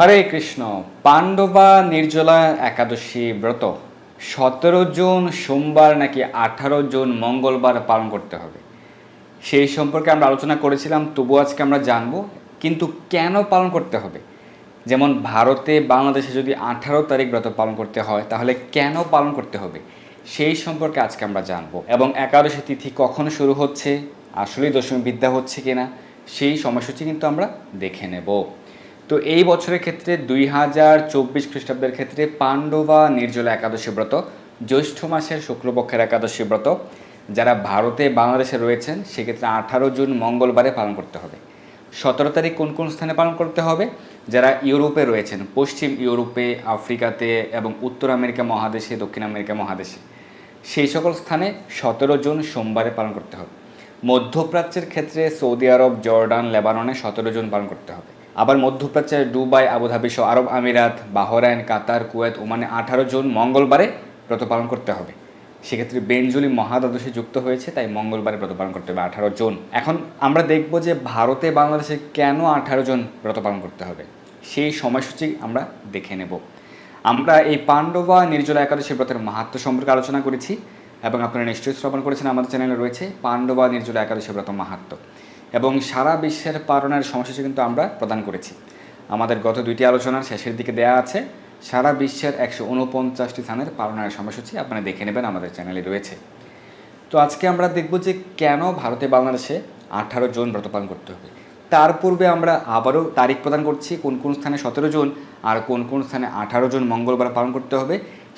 হরে কৃষ্ণ, পাণ্ডবা নির্জলা একাদশী ব্রত। সতেরো জুন সোমবার নাকি আঠারো জুন মঙ্গলবার পালন করতে হবে। সেই সম্পর্কে আমরা আলোচনা করেছিলাম তবু আজকে আমরা জানব কিন্তু কেন পালন করতে হবে? যেমন ভারতে বাংলাদেশে যদি আঠারো তারিখ ব্রত পালন করতে হয়, তাহলে কেন পালন করতে হবে? সেই সম্পর্কে আজকে আমরা জানব। এবং একাদশী তিথি কখন শুরু হচ্ছে, আসলেই দশমী বিদ্যা হচ্ছে কিনা, সেই সময়সূচি কিন্তু আমরা দেখে নেব। তো এই বছরের ক্ষেত্রে দুই হাজার চব্বিশ খ্রিস্টাব্দের ক্ষেত্রে পাণ্ডবা নির্জলা একাদশী ব্রত, জ্যৈষ্ঠ মাসের শুক্লপক্ষের একাদশী ব্রত। যারা ভারতে বাংলাদেশে রয়েছেন, সেক্ষেত্রে আঠারো জুন মঙ্গলবারে পালন করতে হবে। সতেরো তারিখ কোন কোন স্থানে পালন করতে হবে? যারা ইউরোপে রয়েছেন, পশ্চিম ইউরোপে, আফ্রিকাতে এবং উত্তর আমেরিকা মহাদেশে, দক্ষিণ আমেরিকা মহাদেশে, সেই সকল স্থানে সতেরো জুন সোমবারে পালন করতে হবে। মধ্যপ্রাচ্যের ক্ষেত্রে সৌদি আরব, জর্ডান, লেবাননে সতেরো জুন পালন করতে হবে। আবার মধ্যপ্রাচ্যের দুবাই, আবুধাবি, সহ আরব আমিরাত, বাহরাইন, কাতার, কুয়েত, ওমানে আঠারো জুন মঙ্গলবারে ব্রত পালন করতে হবে। সেক্ষেত্রে বেঞ্জুলি মহাদ্বাদশী যুক্ত হয়েছে, তাই মঙ্গলবারে ব্রত পালন করতে হবে আঠারো জন। এখন আমরা দেখব যে ভারতে বাংলাদেশে কেন আঠারো জন ব্রত পালন করতে হবে, সেই সময়সূচি আমরা দেখে নেব। আমরা এই পাণ্ডবা নির্জলা একাদশী ব্রতের মাহাত্ম সম্পর্কে আলোচনা করেছি এবং আপনারা নিশ্চয়ই শ্রবণ করেছেন, আমাদের চ্যানেলে রয়েছে পাণ্ডবা নির্জলা একাদশী ব্রত মাহাত্ম এবং সারা বিশ্বের পালনের সময়সূচি কিন্তু আমরা প্রদান করেছি। আমাদের গত দুইটি আলোচনার শেষের দিকে দেয়া আছে, সারা বিশ্বের একশো উনপঞ্চাশটি স্থানের পালনের সময়সূচি আপনারা দেখে নেবেন, আমাদের চ্যানেলে রয়েছে। তো আজকে আমরা দেখব যে কেন ভারতে বাংলাদেশে আঠারো জন ব্রত পালন করতে হবে। তার পূর্বে আমরা আবারও তারিখ প্রদান করছি, কোন কোন স্থানে সতেরো জন আর কোন কোন স্থানে আঠারো জন মঙ্গলবার পালন করতে হবে,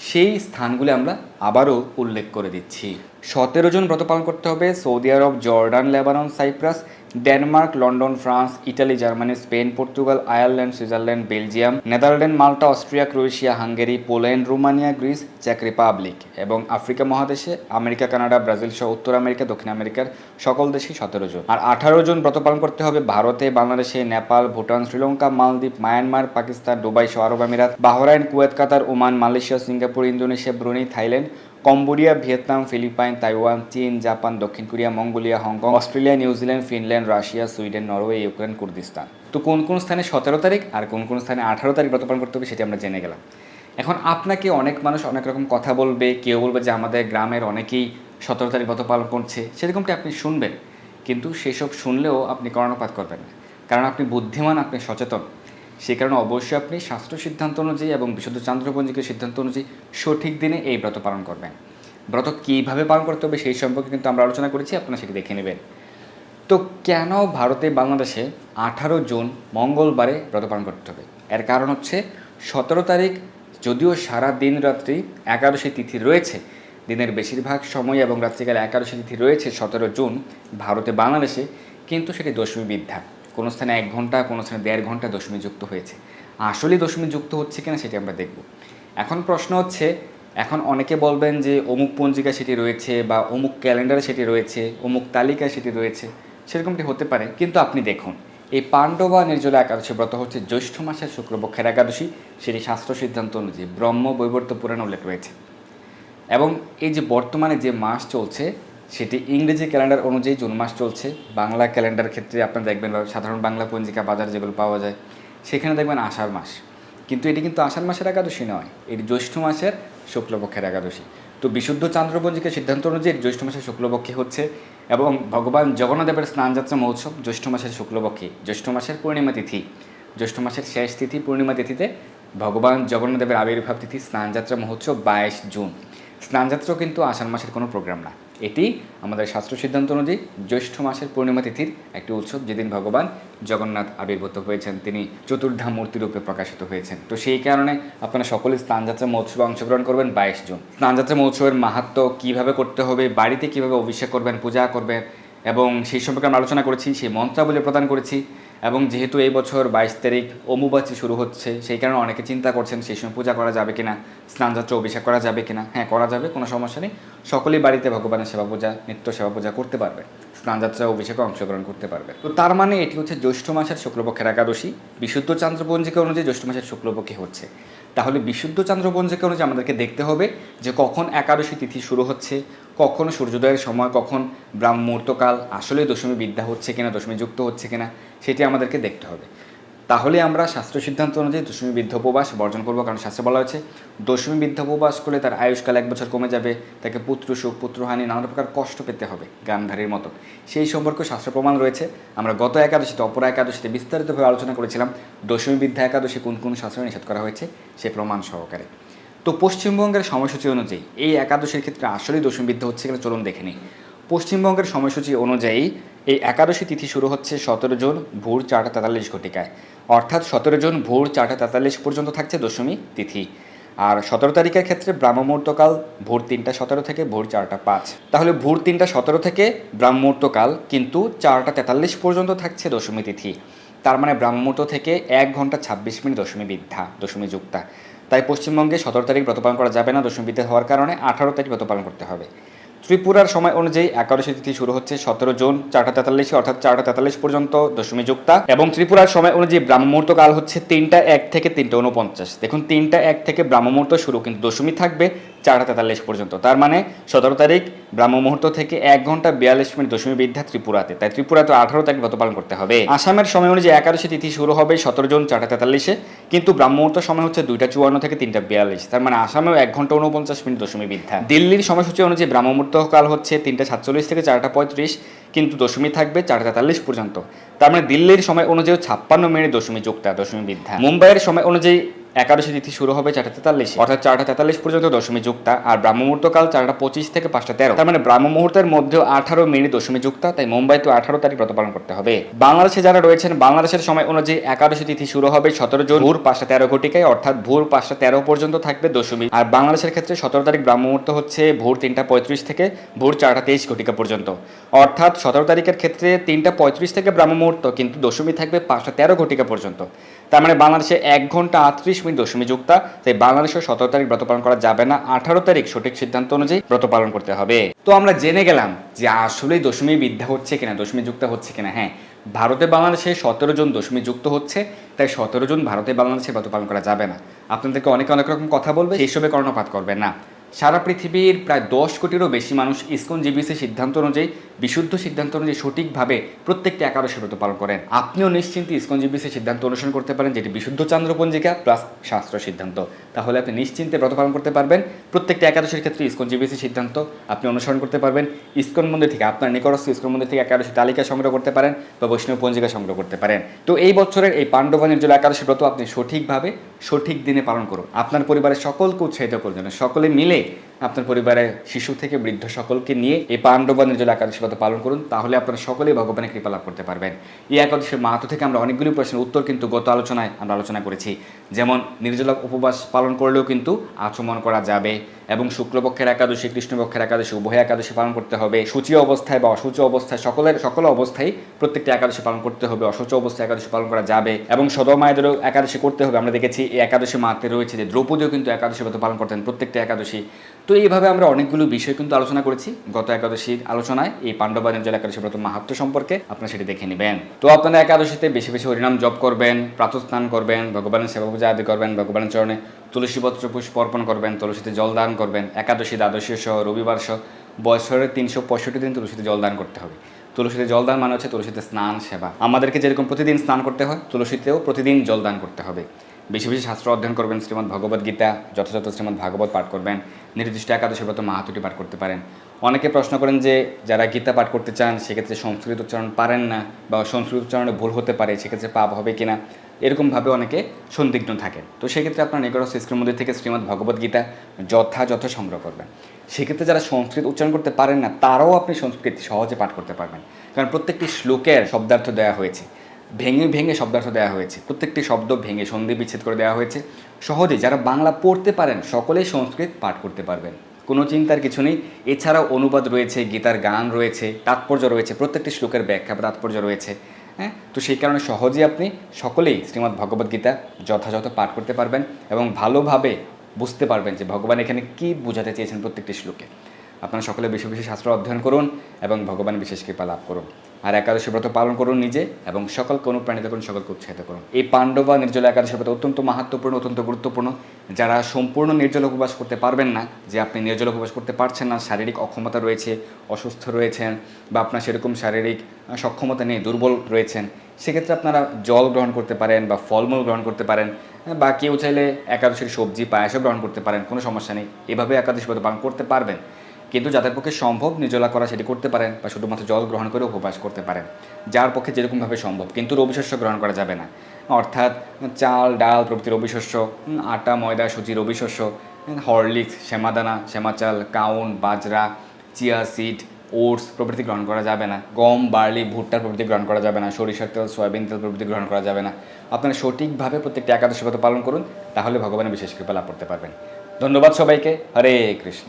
সেই স্থানগুলি আমরা আবারও উল্লেখ করে দিচ্ছি। সতেরো জন ব্রত পালন করতে হবে। Saudi Arab, Jordan, Lebanon, Cyprus, Denmark, London, France, Italy, Germany, Spain, Portugal, Ireland, Switzerland, Belgium, Netherland, Malta, Austria, Croatia, Hungary, Poland, Romania, Greece, check Republic এবং আফ্রিকা মহাদেশে আমেরিকা, কানাডা, ব্রাজিল সহ উত্তর আমেরিকা, দক্ষিণ আমেরিকার সকল দেশেই সতেরো জন। আর আঠারো জন ব্রত পালন করতে হবে ভারতে, বাংলাদেশে, নেপাল, ভুটান, শ্রীলঙ্কা, মালদ্বীপ, মায়ানমার, পাকিস্তান, দুবাই সহ আরব আমিরাত, Bahrain, Kuwait, Qatar, Oman, Malaysia, Singapore, Indonesia Brunei Thailand Cambodia, Vietnam, Philippine, Taiwan, চীন, জাপান, দক্ষিণ Korea, Mongolia, Hong Kong, Australia New Zealand Finland, Russia, Sweden, Norway, Ukraine, Kurdistan. তো কোন কোন স্থানে সতেরো তারিখ আর কোন কোন স্থানে আঠারো তারিখ ব্রত পালন করতে হবে সেটি আমরা জেনে গেলাম। এখন আপনাকে অনেক মানুষ অনেক রকম কথা বলবে, কেউ বলবে যে আমাদের গ্রামের অনেকেই সতেরো তারিখ ব্রত পালন করছে, সেরকমটি আপনি শুনবেন। কিন্তু সেসব শুনলেও আপনি কর্ণপাত করবেন না। কারণ আপনি বুদ্ধিমান, আপনি সচেতন। সেই কারণে অবশ্যই আপনি শাস্ত্র সিদ্ধান্ত অনুযায়ী এবং বিশুদ্ধ চান্দ্রপঞ্জিকের সিদ্ধান্ত অনুযায়ী সঠিক দিনে এই ব্রত পালন করবেন। ব্রত কীভাবে পালন করতে হবে সেই সম্পর্কে কিন্তু আমরা আলোচনা করেছি, আপনারা সেটি দেখে নেবেন। তো কেন ভারতে, বাংলাদেশে আঠারো জুন মঙ্গলবারে ব্রত পালন করতে হবে? এর কারণ হচ্ছে সতেরো তারিখ, যদিও সারা দিন রাত্রি একাদশী তিথি রয়েছে, দিনের বেশিরভাগ সময় এবং রাত্রিকালে একাদশী তিথি রয়েছে সতেরো জুন ভারতে, বাংলাদেশে, কিন্তু সেটি দশমী বিদ্যা। কোনো স্থানে এক ঘণ্টা, কোনো স্থানে দেড় ঘণ্টা দশমী যুক্ত হয়েছে। আসলেই দশমী যুক্ত হচ্ছে কিনা সেটি আমরা দেখব। এখন প্রশ্ন হচ্ছে, এখন অনেকে বলবেন যে অমুক পঞ্জিকা সেটি রয়েছে বা অমুক ক্যালেন্ডারে সেটি রয়েছে, অমুক তালিকায় সেটি রয়েছে, সেরকমটি হতে পারে। কিন্তু আপনি দেখুন, এই পাণ্ডবা নির্জলা একাদশী ব্রত হচ্ছে জ্যৈষ্ঠ মাসের শুক্রপক্ষের একাদশী, সেটি শাস্ত্র সিদ্ধান্ত অনুযায়ী ব্রহ্ম বৈবর্ত পুরাণ উল্লেখ রয়েছে। এবং এই যে বর্তমানে যে মাস চলছে সেটি ইংরেজি ক্যালেন্ডার অনুযায়ী জুন মাস চলছে। বাংলা ক্যালেন্ডার ক্ষেত্রে আপনারা দেখবেন সাধারণ বাংলা পঞ্জিকা বাজার যেগুলো পাওয়া যায়, সেখানে দেখবেন আষাঢ় মাস। কিন্তু এটি কিন্তু আষাঢ় মাসের একাদশী নয়, এটি জ্যৈষ্ঠ মাসের শুক্লপক্ষের একাদশী। তো বিশুদ্ধ চান্দ্রপঞ্জিকের সিদ্ধান্ত অনুযায়ী জ্যৈষ্ঠ মাসের শুক্লপক্ষে হচ্ছে এবং ভগবান জগন্নাথদেবের স্নানযাত্রা মহোৎসব জ্যৈষ্ঠ মাসের শুক্লপক্ষে। জ্যৈষ্ঠ মাসের পূর্ণিমা তিথি, জ্যৈষ্ঠ মাসের শেষ তিথি পূর্ণিমা তিথিতে ভগবান জগন্নাথদেবের আবির্ভাব তিথি স্নানযাত্রা মহোৎসব বাইশ জুন। স্নানযাত্রাও কিন্তু আষাঢ় মাসের কোনো প্রোগ্রাম না। এটি আমাদের শাস্ত্র সিদ্ধান্ত অনুযায়ী জ্যৈষ্ঠ মাসের পূর্ণিমা তিথির একটি উৎসব যেদিন ভগবান জগন্নাথ আবির্ভূত হয়েছেন, তিনি চতুর্ধা মূর্তিরূপে প্রকাশিত হয়েছেন। তো সেই কারণে আপনারা সকলে স্নানযাত্রা মহোৎসবে অংশগ্রহণ করবেন বাইশ জুন। স্নানযাত্রা মহোৎসবের মাহাত্ম কীভাবে করতে হবে, বাড়িতে কীভাবে অভিষেক করবেন, পূজা করবেন এবং সেই সম্পর্কে আমরা আলোচনা করেছি, সেই মন্ত্রাবলী প্রদান করেছি এবং যেহেতু এই বছর বাইশ তারিখ অমুবাচি শুরু হচ্ছে, সেই কারণে অনেকে চিন্তা করছেন সেই সময় পূজা করা যাবে কিনা স্নানযাত্রা অভিষেক করা যাবে কিনা। হ্যাঁ করা যাবে, কোনো সমস্যা নেই। সকলেই বাড়িতে ভগবানের সেবা পূজা, নিত্য সেবা পূজা করতে পারবে। স্নানযাত্রা অভিষেকে অংশগ্রহণ করতে পারবে। তো তার মানে এটি হচ্ছে জ্যৈষ্ঠ মাসের শুক্লপক্ষের একাদশী। বিশুদ্ধ চান্দ্রপঞ্জিকা অনুযায়ী জ্যৈষ্ঠ মাসের শুক্লপক্ষে হচ্ছে। তাহলে বিশুদ্ধ চান্দ্রপঞ্জিকা অনুযায়ী আমাদেরকে দেখতে হবে যে কখন একাদশী তিথি শুরু হচ্ছে, কখন সূর্যোদয়ের সময়, কখন ব্রাহ্মূর্তকাল আসলে দশমী বিদ্যা হচ্ছে কিনা, দশমী যুক্ত হচ্ছে কিনা, সেটি আমাদেরকে দেখতে হবে। তাহলে আমরা শাস্ত্র সিদ্ধান্ত অনুযায়ী দশমী বৃদ্ধ উপবাস বর্জন করব, কারণ শাস্ত্রে বলা হয়েছে, দশমী বৃদ্ধ উপবাস করলে তার আয়ুষ্কাল এক বছর কমে যাবে, তাকে পুত্র সুখ পুত্রহানি নানা প্রকার কষ্ট পেতে হবে গান্ধারীর মতো। সেই সম্পর্কে শাস্ত্র প্রমাণ রয়েছে। আমরা গত একাদশীতে, অপর একাদশীতে বিস্তারিতভাবে আলোচনা করেছিলাম, দশমী বৃদ্ধা একাদশী কোন কোন শাস্ত্রে নিষেধ করা হয়েছে সে প্রমাণ সহকারে। তো পশ্চিমবঙ্গের সময়সূচি অনুযায়ী, এই একাদশীর ক্ষেত্রে আসলেই দশমী বিদ্যা হচ্ছে কিনা চলুন দেখে নিই। পশ্চিমবঙ্গের সময়সূচি অনুযায়ী এই একাদশী তিথি শুরু হচ্ছে সতেরো জুন, ভোর চারটা তেতাল্লিশ ঘটিকায়। অর্থাৎ সতেরো জুন, ভোর চারটা তেতাল্লিশ পর্যন্ত থাকছে দশমী তিথি। আর সতেরো তারিখের ক্ষেত্রে ব্রাহ্মমুহূর্তকাল ভোর তিনটা সতেরো থেকে ভোর চারটা পাঁচ। তাহলে ভোর তিনটা সতেরো থেকে ব্রাহ্মমুহূর্তকাল কিন্তু চারটা তেতাল্লিশ পর্যন্ত থাকছে দশমী তিথি। তার মানে ব্রাহ্মমুহূর্ত থেকে এক ঘণ্টা ছাব্বিশ মিনিট দশমী বিদ্যা, দশমী যুক্তা। তাই পশ্চিমবঙ্গে সতেরো তারিখ ব্রত পালন করা যাবে না দশমী বিদ্যা হওয়ার কারণে আঠারো তারিখ ব্রত পালন করতে হবে। ত্রিপুরার সময় অনুযায়ী একাদশী তিথি শুরু হচ্ছে সতেরো জুন, চারটা তেতাল্লিশে, অর্থাৎ চারটা তেতাল্লিশ পর্যন্ত দশমী যুক্তা এবং ত্রিপুরার সময় অনুযায়ী ব্রাহ্মমুহূর্ত কাল হচ্ছে তিনটা এক থেকে তিনটা উনপঞ্চাশ দেখুন, তিনটা এক থেকে ব্রাহ্মমুহূর্ত শুরু, কিন্তু দশমী থাকবে চারটা তেতাল্লিশ পর্যন্ত। তার মানে সতেরো তারিখ ব্রাহ্ম মুহূর্ত থেকে এক ঘণ্টা বিয়াল্লিশ মিনিট দশমী বিদ্যা ত্রিপুরাতে। তাই ত্রিপুরাতে আঠারো তারিখ ব্রত পালন করতে হবে। আসামের সময় অনুযায়ী একাদশী তিথি শুরু হবে সতেরো জুন চারটা তেতাল্লিশে। কিন্তু ব্রাহ্মমুহূর্ত সময় হচ্ছে দুইটা চুয়ান্ন থেকে তিনটা বিয়াল্লিশ। তার মানে আসামেও এক ঘণ্টা উনপঞ্চাশ মিনিট দশমী বিদ্যা। দিল্লির সময়সূচি অনুযায়ী ব্রাহ্মমুহূর্ত কাল হচ্ছে তিনটা সাতচল্লিশ থেকে চারটা পঁয়ত্রিশ। কিন্তু দশমী থাকবে চারটা তেতাল্লিশ পর্যন্ত। তার মানে দিল্লির সময় অনুযায়ী ছাপ্পান্ন মিনিট দশমী যুক্তা দশমী বিদ্যা। মুম্বাইয়ের সময় অনুযায়ী একাদশী তিথি শুরু হবে চারটা তেতাল্লিশ। অর্থাৎ চারটা তেতাল্লিশ পর্যন্ত দশমী যুক্তা, আর ব্রাহ্মমুহূর্তকাল চারটা পঁচিশ থেকে পাঁচটা তেরো। তার মানে ব্রাহ্ম মুহূর্তের মধ্যেও আঠারো মিনিট দশমী যুক্তা, তাই মুম্বাই তো আঠারো তারিখ ব্রত পালন করতে হবে। বাংলাদেশে যারা রয়েছেন, বাংলাদেশের সময় অনুযায়ী একাদশী তিথি শুরু হবে সতেরো জুন, ভোর পাঁচটা তেরো ঘটিকায়, অর্থাৎ ভোর পাঁচটা তেরো পর্যন্ত থাকবে দশমী। আর বাংলাদেশের ক্ষেত্রে সতেরো তারিখ ব্রাহ্ম মুহূর্ত হচ্ছে ভোর তিনটা পঁয়ত্রিশ থেকে ভোর চারটা তেইশ ঘটিকা পর্যন্ত। অর্থাৎ সতেরো তারিখের ক্ষেত্রে তিনটা পঁয়ত্রিশ থেকে ব্রাহ্ম মুহূর্ত, কিন্তু দশমী থাকবে পাঁচটা তেরো ঘটিকা পর্যন্ত। তার মানে বাংলাদেশে এক ঘণ্টা আটত্রিশ মিনিট দশমী যুক্তা তাই বাংলাদেশের সতেরো তারিখ ব্রত পালন করা যাবে না। আঠারো তারিখ সঠিক সিদ্ধান্ত অনুযায়ী ব্রত পালন করতে হবে। তো আমরা জেনে গেলাম যে আসলেই দশমী বিদ্যা হচ্ছে কিনা দশমী যুক্ত হচ্ছে কিনা। হ্যাঁ ভারতে বাংলাদেশে সতেরো জন দশমী যুক্ত হচ্ছে, তাই সতেরো জন ভারতে বাংলাদেশে ব্রত পালন করা যাবে না। আপনাদেরকে অনেকে অনেক রকম কথা বলবে, সেই সবে কর্ণপাত করবেন না। সারা পৃথিবীর প্রায় দশ কোটিরও বেশি মানুষ ইসকন জিবিসি সিদ্ধান্ত অনুযায়ী, বিশুদ্ধ সিদ্ধান্ত অনুযায়ী সঠিকভাবে প্রত্যেকটি একাদশী ব্রত পালন করেন। আপনিও নিশ্চিন্তে ইসকন জিবিসি সিদ্ধান্ত অনুসরণ করতে পারেন, যেটি বিশুদ্ধ চন্দ্রপঞ্জিকা প্লাস শাস্ত্র সিদ্ধান্ত। তাহলে আপনি নিশ্চিন্তে ব্রত পালন করতে পারবেন। প্রত্যেকটি একাদশের ক্ষেত্রে ইস্কন জিবিসি সিদ্ধান্ত আপনি অনুসরণ করতে পারবেন। ইস্কন মন্দির থেকে আপনার নিকটস্থ ইস্কন মন্দির থেকে একাদশী তালিকা সংগ্রহ করতে পারেন বা বৈষ্ণব পঞ্জিকা সংগ্রহ করতে পারেন। তো এই বছরের এই পাণ্ডবা জন্য একাদশী ব্রত আপনি সঠিকভাবে সঠিক দিনে পালন করুন। আপনার পরিবারের সকলকে উৎসাহিত করুন সকলে মিলে আপনার পরিবারে শিশু থেকে বৃদ্ধ সকলকে নিয়ে এই পাণ্ডবনের নির্জল একাদশী ব্রত পালন করুন, তাহলে আপনারা সকলেই ভগবানের কৃপা লাভ করতে পারবেন। এই একাদশীর মাহাত্ম থেকে আমরা অনেকগুলি প্রশ্নের উত্তর কিন্তু গত আলোচনায় আমরা আলোচনা করেছি। যেমন, নির্জলা উপবাস পালন করলেও কিন্তু আচমন করা যাবে। এবং শুক্লপক্ষের একাদশী, কৃষ্ণপক্ষের একাদশী, উভয় একাদশী পালন করতে হবে। সূচি অবস্থায় বা অসূচ অবস্থায় সকলের সকল অবস্থায় প্রত্যেকটি একাদশী পালন করতে হবে। অসূচ অবস্থায় একাদশী পালন করা যাবে। এবং সদর মায়েদেরও একাদশী করতে হবে। আমরা দেখেছি এই একাদশী মাতে রয়েছে যে দ্রৌপদীও কিন্তু একাদশী ব্রত পালন করতেন প্রত্যেকটা একাদশী। তো এইভাবে আমরা অনেকগুলো বিষয় কিন্তু আলোচনা করেছি। গত একাদশীর আলোচনায় এই পাণ্ডবা নির্জল একাদশী ব্রত মাহাত্ম সম্পর্কে আপনারা সেটি দেখে নেবেন। তো আপনারা একাদশীতে বেশি বেশি হরিনাম জপ করবেন, প্রাতস্নান করবেন, ভগবানের সেবা পূজা আদি করবেন, ভগবানের চরণে তুলসীপত্র পুষ্প অর্পণ করবেন, তুলসীতে জল দান করবেন, একাদশী, দ্বাদশী সহ রবিবার সহ বছরের তিনশো পঁয়ষট্টি দিন তুলসীতে জল দান করতে হবে। তুলসীতে জলদান মানে হচ্ছে তুলসীতে স্নান, সেবা। আমাদেরকে যেরকম প্রতিদিন স্নান করতে হয়, তুলসীতেও প্রতিদিন জলদান করতে হবে। বেশি বেশি শাস্ত্র অধ্যয়ন করবেন, শ্রীমদ্ ভগবদ গীতা, যথাযথ শ্রীমদ্ ভাগবত পাঠ করবেন, নির্দিষ্ট একাদশী ব্রত মাহাতুটি পাঠ করতে পারেন। অনেকে প্রশ্ন করেন যে, যারা গীতা পাঠ করতে চান, সেক্ষেত্রে সংস্কৃত উচ্চারণ পারেন না বা সংস্কৃত উচ্চারণে ভুল হতে পারে, সেক্ষেত্রে পাপ হবে কিনা? এরকমভাবে অনেকে সন্দিগ্ধ থাকেন তো সেক্ষেত্রে আপনার নিকটস্থ স্ক্রিন মন্দির থেকে শ্রীমদ্ ভগবদ গীতা যথাযথ সংগ্রহ করবেন। সেক্ষেত্রে যারা সংস্কৃত উচ্চারণ করতে পারেন না, তারাও আপনি সংস্কৃত সহজে পাঠ করতে পারবেন। কারণ প্রত্যেকটি শ্লোকের শব্দার্থ দেওয়া হয়েছে। ভেঙে ভেঙে শব্দার্থ দেওয়া হয়েছে। প্রত্যেকটি শব্দ ভেঙে সন্ধি বিচ্ছেদ করে দেওয়া হয়েছে। সহজে যারা বাংলা পড়তে পারেন, সকলেই সংস্কৃত পাঠ করতে পারবেন। কোনো চিন্তার কিছু নেই। এছাড়াও অনুবাদ রয়েছে, গীতার গান রয়েছে, তাৎপর্য রয়েছে, প্রত্যেকটি শ্লোকের ব্যাখ্যা তাৎপর্য রয়েছে। হ্যাঁ? তো সেই কারণে সহজেই আপনি সকলেই শ্রীমদ্ ভগবদ্গীতা যথাযথ পাঠ করতে পারবেন এবং ভালোভাবে বুঝতে পারবেন যে ভগবান এখানে কি বোঝাতে চেয়েছেন প্রত্যেকটি শ্লোকে। আপনারা সকলে বেশি বেশি শাস্ত্র অধ্যয়ন করুন এবং ভগবান বিশেষ কৃপা লাভ করুন। আর একাদশী ব্রত পালন করুন নিজে এবং সকল সকলকে অনুপ্রাণিত করুন, সকলকে উৎসাহিত করুন। এই পাণ্ডবা নির্জলা একাদশী ব্রত অত্যন্ত মাহাত্মপূর্ণ অত্যন্ত গুরুত্বপূর্ণ। যারা সম্পূর্ণ নির্জল উপবাস করতে পারবেন না, যে আপনি নির্জল উপবাস করতে পারছেন না, শারীরিক অক্ষমতা রয়েছে, অসুস্থ রয়েছেন বা আপনার সেরকম শারীরিক সক্ষমতা নেই, দুর্বল রয়েছেন, সেক্ষেত্রে আপনারা জল গ্রহণ করতে পারেন বা ফলমূল গ্রহণ করতে পারেন বা কেউ চাইলে একাদশীর সবজি, পায়াসও গ্রহণ করতে পারেন, কোনো সমস্যা নেই। এভাবে একাদশী ব্রত পালন করতে পারবেন। কিন্তু যাদের পক্ষে সম্ভব নির্জলা করা সেটি করতে পারেন বা শুধুমাত্র জল গ্রহণ করে উপবাস করতে পারেন। যার পক্ষে যেরকমভাবে সম্ভব কিন্তু রবিশস্য গ্রহণ করা যাবে না। অর্থাৎ চাল ডাল প্রভৃতি রবিশস্য উম, আটা ময়দা সুজি রবিশস্য হরলিক্স শ্যামাদানা শ্যামাচাল কাউন বাজরা চিয়া সিড ওটস প্রভৃতি গ্রহণ করা যাবে না। গম বার্লি ভুট্টার প্রভৃতি গ্রহণ করা যাবে না। সরিষার তেল সয়াবিন তেল প্রভৃতি গ্রহণ করা যাবে না। আপনারা সঠিকভাবে প্রত্যেকটি একাদশী পালন করুন তাহলে ভগবানের বিশেষ কৃপা লাভ করতে পারবেন। ধন্যবাদ সবাইকে। হরে কৃষ্ণ।